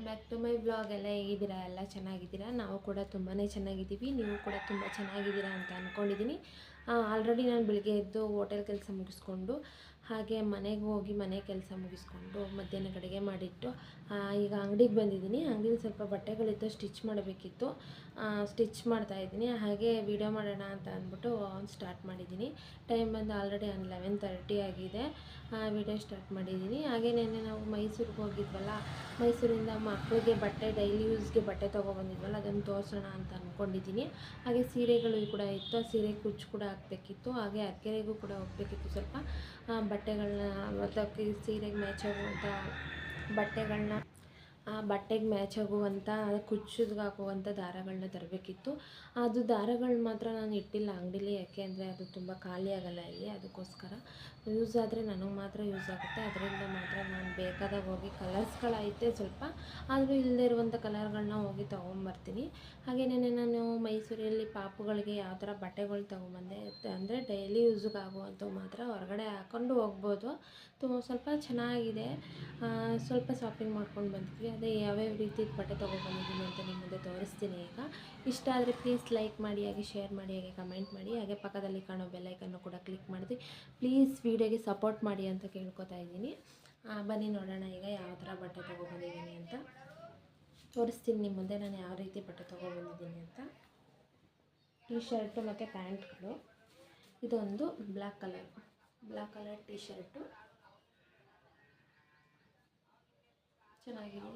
Welcome back to my blog ಎಲ್ಲ ಹೇಗಿದ್ದೀರಾ? ಎಲ್ಲ ಚೆನ್ನಾಗಿದ್ದೀರಾ? ನಾವು ಕೂಡ ತುಂಬಾ ಚೆನ್ನಾಗಿದ್ದೀವಿ. ನೀವು ಕೂಡ ತುಂಬ ಚೆನ್ನಾಗಿದ್ದೀರಾ ಅಂತ ಅಂದ್ಕೊಂಡಿದ್ದೀನಿ ಆಲ್ರೆಡಿ ನಾನು ಬೆಳಿಗ್ಗೆ ಎದ್ದು ಹೋಟೆಲ್ ಕೆಲಸ ಮುಗಿಸ್ಕೊಂಡು, ಹಾಗೆ ಮನೆಗೆ ಹೋಗಿ ಮನೆ ಕೆಲಸ ಮುಗಿಸ್ಕೊಂಡು ಮಧ್ಯಾಹ್ನ ಕಡೆಗೆ ಮಾಡಿಟ್ಟು ಈಗ ಅಂಗಡಿಗೆ ಬಂದಿದ್ದೀನಿ ಅಂಗಡಿಲಿ ಸ್ವಲ್ಪ ಬಟ್ಟೆಗಳಿತ್ತು ಸ್ಟಿಚ್ ಮಾಡಬೇಕಿತ್ತು. ಸ್ಟಿಚ್ ಮಾಡ್ತಾಯಿದ್ದೀನಿ ಹಾಗೆ ವಿಡಿಯೋ ಮಾಡೋಣ ಅಂತ ಅಂದ್ಬಿಟ್ಟು ಸ್ಟಾರ್ಟ್ ಮಾಡಿದ್ದೀನಿ ಟೈಮ್ ಬಂದು ಆಲ್ರೆಡಿ ಒಂದು ಲೆವೆನ್ ತರ್ಟಿ ಆಗಿದೆ. ವಿಡಿಯೋ ಸ್ಟಾರ್ಟ್ ಮಾಡಿದ್ದೀನಿ ಹಾಗೆ ನೆನ್ನೆ ನಾವು ಮೈಸೂರಿಗೆ ಹೋಗಿದ್ವಲ್ಲ, ಮೈಸೂರಿಂದ ಮಕ್ಕಳಿಗೆ ಬಟ್ಟೆ ಡೈಲಿ ಯೂಸ್ಗೆ ಬಟ್ಟೆ ತೊಗೊಬಂದಿದ್ವಲ್ಲ ಅದನ್ನು ತೋರಿಸೋಣ ಅಂತ ಅಂದ್ಕೊಂಡಿದ್ದೀನಿ ಹಾಗೆ ಸೀರೆಗಳು ಕೂಡ ಇತ್ತು. ಸೀರೆ ಕುಚ್ಚು ಕೂಡ ಹಾಕಬೇಕಿತ್ತು ಹಾಗೆ ಅರ್ಕೆರೆಗೂ ಕೂಡ ಹೋಗ್ಬೇಕಿತ್ತು ಸ್ವಲ್ಪ ಬಟ್ಟೆಗಳನ್ನ ಮತ್ತು ಸೀರೆಗೆ ಮ್ಯಾಚ್ ಆಗುವಂಥ ಬಟ್ಟೆಗಳನ್ನ. ಆ ಬಟ್ಟೆಗೆ ಮ್ಯಾಚ್ ಆಗುವಂಥ ಕುಚ್ಚಿಗೆ ಹಾಕುವಂಥ ದಾರಗಳನ್ನ ತರಬೇಕಿತ್ತು. ಅದು ದಾರಗಳು ಮಾತ್ರ ನಾನು ಇಟ್ಟಿಲ್ಲ ಅಂಗಡೀಲಿ, ಯಾಕೆ ಅಂದರೆ ಅದು ತುಂಬ ಖಾಲಿ ಆಗಲ್ಲ ಇಲ್ಲಿ, ಅದಕ್ಕೋಸ್ಕರ. ಯೂಸ್ ಆದರೆ ನನಗೆ ಮಾತ್ರ ಯೂಸ್ ಆಗುತ್ತೆ. ಅದರಿಂದ ಮಾತ್ರ ನಾನು ಬೇಕಾದಾಗ ಹೋಗಿ ಕಲರ್ಸ್ಗಳೈತೆ ಸ್ವಲ್ಪ, ಆದರೂ ಇಲ್ಲದೇ ಇರುವಂಥ ಕಲರ್ಗಳನ್ನ ಹೋಗಿ ತೊಗೊಂಬರ್ತೀನಿ. ಹಾಗೆಯೇ ನಾನು ಮೈಸೂರಲ್ಲಿ ಪಾಪುಗಳಿಗೆ ಯಾವ ಥರ ಬಟ್ಟೆಗಳು ತೊಗೊಂಬಂದೆ ಅಂದರೆ ಡೈಲಿ ಯೂಸಿಗೆ ಆಗುವಂಥವು ಮಾತ್ರ ಹೊರಗಡೆ ಹಾಕ್ಕೊಂಡು ಹೋಗ್ಬೋದು. ತುಂಬ ಸ್ವಲ್ಪ ಚೆನ್ನಾಗಿದೆ. ಸ್ವಲ್ಪ ಶಾಪಿಂಗ್ ಮಾಡ್ಕೊಂಡು ಬಂದಿದ್ವಿ ಅದೇ ಯಾವ್ಯಾವ ರೀತಿ ಬಟ್ಟೆ ತೊಗೊಂಡ್ಬಂದಿದ್ದೀನಿ ಅಂತ ನಿಮ್ಮ ಮುಂದೆ ತೋರಿಸ್ತೀನಿ ಈಗ. ಇಷ್ಟ ಆದರೆ ಪ್ಲೀಸ್ ಲೈಕ್ ಮಾಡಿ, ಹಾಗೆ ಶೇರ್ ಮಾಡಿ, ಹಾಗೆ ಕಮೆಂಟ್ ಮಾಡಿ, ಹಾಗೆ ಪಕ್ಕದಲ್ಲಿ ಕಾಣೋ ಬೆಲ್ಲೈಕನ್ನು ಕೂಡ ಕ್ಲಿಕ್ ಮಾಡಿದ್ವಿ ಪ್ಲೀಸ್ ವೀಡಿಯೋಗೆ ಸಪೋರ್ಟ್ ಮಾಡಿ ಅಂತ ಕೇಳ್ಕೊತಾ ಇದ್ದೀನಿ. ಬನ್ನಿ ನೋಡೋಣ ಈಗ ಯಾವ ಥರ ಬಟ್ಟೆ ತೊಗೊಬಂದಿದ್ದೀನಿ ಅಂತ. ತೋರಿಸ್ತೀನಿ ನಿಮ್ಮ ಮುಂದೆ ನಾನು ಯಾವ ರೀತಿ ಬಟ್ಟೆ ತೊಗೊಬಂದಿದ್ದೀನಿ ಅಂತ. ಟೀ ಶರ್ಟು ಮತ್ತು ಪ್ಯಾಂಟ್ಗಳು ಇದೊಂದು black colour black colour T shirt ಚೆನ್ನಾಗಿದೆ.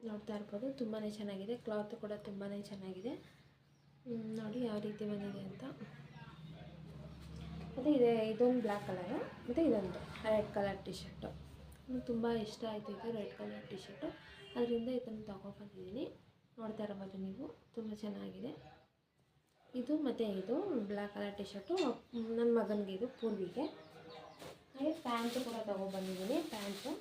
ನೋಡ್ತಾ ಇರ್ಬೋದು ತುಂಬಾ ಚೆನ್ನಾಗಿದೆ. ಕ್ಲಾತ್ ಕೂಡ ತುಂಬಾ ಚೆನ್ನಾಗಿದೆ. ನೋಡಿ ಯಾವ ರೀತಿ ಬಂದಿದೆ ಅಂತ. ಮತ್ತು ಇದೆ, ಇದೊಂದು ಬ್ಲ್ಯಾಕ್ ಕಲರು ಮತ್ತು ಇದೊಂದು ರೆಡ್ ಕಲರ್ ಟಿ ಶರ್ಟು ತುಂಬ ಇಷ್ಟ ಆಯಿತು ಇದು ರೆಡ್ ಕಲರ್ ಟಿ ಶರ್ಟು ಅದರಿಂದ ಇದನ್ನು ತೊಗೊಬಂದಿದ್ದೀನಿ ನೋಡ್ತಾ ಇರ್ಬೋದು ನೀವು, ತುಂಬ ಚೆನ್ನಾಗಿದೆ. ಇದು ಮತ್ತು ಇದು ಬ್ಲ್ಯಾಕ್ ಕಲರ್ ಟಿ ಶರ್ಟು ನನ್ನ ಮಗನಿಗೆ ಇದು ಪೂರ್ವಿಗೆ. ಹಾಗೆ ಪ್ಯಾಂಟು ಕೂಡ ತೊಗೊಬಂದಿದ್ದೀನಿ ಪ್ಯಾಂಟು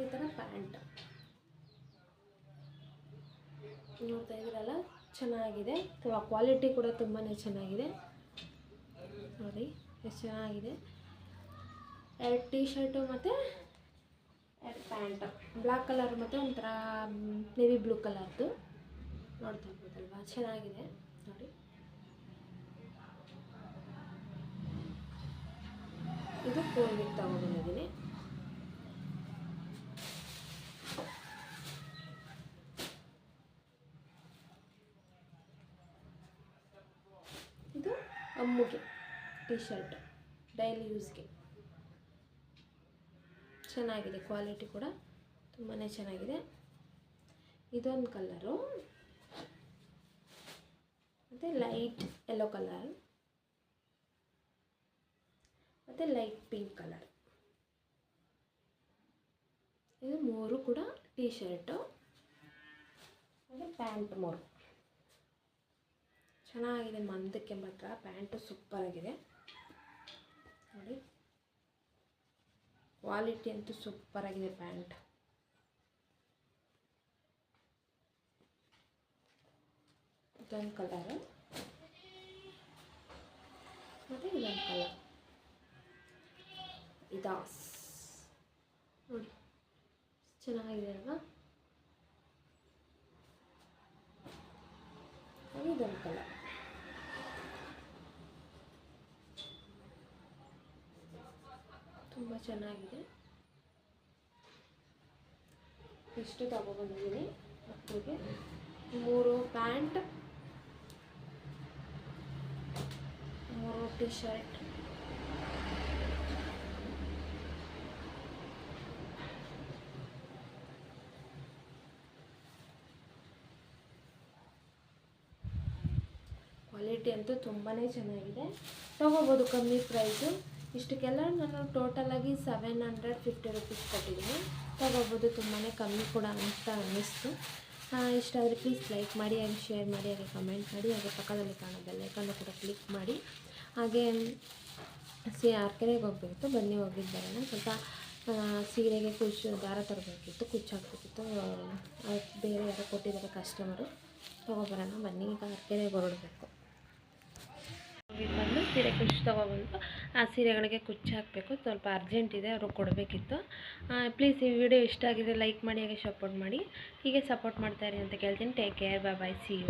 ಈ ಥರ ಪ್ಯಾಂಟ್ ನೋಡ್ತಾ ಇದ್ದೀರಲ್ಲ? ಚೆನ್ನಾಗಿದೆ. ಕ್ವಾಲಿಟಿ ಕೂಡ ತುಂಬಾ ಚೆನ್ನಾಗಿದೆ. ನೋಡಿ, ಎಷ್ಟು ಚೆನ್ನಾಗಿದೆ. ಎರಡು ಟೀ ಶರ್ಟು ಮತ್ತು ಎರಡು ಪ್ಯಾಂಟ್. ಬ್ಲ್ಯಾಕ್ ಕಲರ್ ಮತ್ತು ಒಂಥರ ನೇವಿ ಬ್ಲೂ ಕಲರ್ದು ನೋಡ್ತಾ ಇರ್ಬೋದಲ್ವಾ? ಚೆನ್ನಾಗಿದೆ. ನೋಡಿ. ಇದು ಫೋನ್ಗೆ ತಗೊಂಡಿದ್ದೀನಿ ಇದು ಅಮ್मुಗೆ ಟಿ ಶರ್ಟ್ ಡೈಲಿ ಯೂಸ್ಗೆ ಚೆನ್ನಾಗಿದೆ ಕ್ವಾಲಿಟಿ ಕೂಡ ತುಂಬಾ ಚೆನ್ನಾಗಿದೆ. ಇದೊಂದು ಕಲರು ಮತ್ತು ಲೈಟ್ ಯೆಲ್ಲೋ ಕಲರ್ ಮತ್ತು ಲೈಟ್ ಪಿಂಕ್ ಕಲರ್ ಇದು ಮೂರು ಕೂಡ ಟೀ ಶರ್ಟು ಮತ್ತು ಪ್ಯಾಂಟ್ ಮೂರು. ಚೆನ್ನಾಗಿದೆ ಮಂದಕ್ಕೆ ಮಾತ್ರ, ಪ್ಯಾಂಟು ಸೂಪರಾಗಿದೆ ನೋಡಿ. ಕ್ವಾಲಿಟಿ ಅಂತೂ ಸೂಪರಾಗಿದೆ ಪ್ಯಾಂಟ್. ಇದೊಂದು ಕಲರು ಮತ್ತು ಇದೊಂದು ಕಲರ್ ಇದಾಸ್. ನೋಡಿ. ಚೆನ್ನಾಗಿದೆ ಅಲ್ವಾ ಹಾಗೆ ಇದೊಂದು ಕಲರ್ ತುಂಬ ಚೆನ್ನಾಗಿದೆ. ಇಷ್ಟು ತಗೊಬಂದಿದ್ದೀನಿ ಮಕ್ಕಳಿಗೆ. ಮೂರು ಪ್ಯಾಂಟ್, ಮೂರು ಟಿ ಶರ್ಟ್ ಕ್ವಾಲಿಟಿ ಅಂತೂ ತುಂಬಾ ಚೆನ್ನಾಗಿದೆ. ತಗೋಬೋದು ಕಮ್ಮಿ ಪ್ರೈಸು. ಇಷ್ಟಕ್ಕೆಲ್ಲ ನಾನು ಟೋಟಲಾಗಿ ಸೆವೆನ್ ಹಂಡ್ರೆಡ್ ಫಿಫ್ಟಿ ರುಪೀಸ್ ಕೊಟ್ಟಿದ್ದೀನಿ. ತಗೋಬೋದು ತುಂಬಾ ಕಮ್ಮಿ ಕೂಡ ಅಂತ ಅನ್ನಿಸ್ತು. ಇಷ್ಟಾದರೆ ಪ್ಲೀಸ್ ಲೈಕ್ ಮಾಡಿ ಹಾಗೆ ಶೇರ್ ಮಾಡಿ, ಹಾಗೆ ಕಮೆಂಟ್ ಮಾಡಿ, ಹಾಗೆ ಪಕ್ಕದಲ್ಲಿ ಕಾಣೋ ಲೈಕನ್ನು ಕೂಡ ಕ್ಲಿಕ್ ಮಾಡಿ. ಹಾಗೆ, ಸಿ ಆರ್ಕೆರೆಗೆ ಹೋಗ್ಬೇಕಿತ್ತು, ಬನ್ನಿ ಹೋಗಿದ್ದಾರೆ ಬರೋಣ. ಸ್ವಲ್ಪ ಸೀರೆಗೆ ಕುಚ್ಚು ದಾರ ತರಬೇಕಿತ್ತು ಕುಚ್ಚು ಹಾಕ್ಬೇಕಿತ್ತು ಬೇರೆ ಯಾರೋ ಕೊಟ್ಟಿದ್ದಾರೆ ಕಸ್ಟಮರು ತೊಗೊಬರೋಣ ಬನ್ನಿ, ಈಗ ಅರ್ಕೆರೆಗೆ ಹೊರಡಬೇಕು. ಹೋಗಿ ಬಂದು ಸೀರೆ ಕುಚ್ಚು ತೊಗೊಬಂದು ಆ ಸೀರೆಗಳಿಗೆ ಕುಚ್ಚು ಹಾಕಬೇಕು. ಸ್ವಲ್ಪ ಅರ್ಜೆಂಟ್ ಇದೆ ಅವ್ರಿಗೆ ಕೊಡಬೇಕಿತ್ತು. ಪ್ಲೀಸ್ ಈ ವಿಡಿಯೋ ಇಷ್ಟ ಆಗಿದೆ ಲೈಕ್ ಮಾಡಿ, ಹಾಗೆ ಸಪೋರ್ಟ್ ಮಾಡಿ. ಹೀಗೆ ಸಪೋರ್ಟ್ ಮಾಡ್ತಾಯಿರಿ ಅಂತ ಕೇಳ್ತೀನಿ. Take care bye see you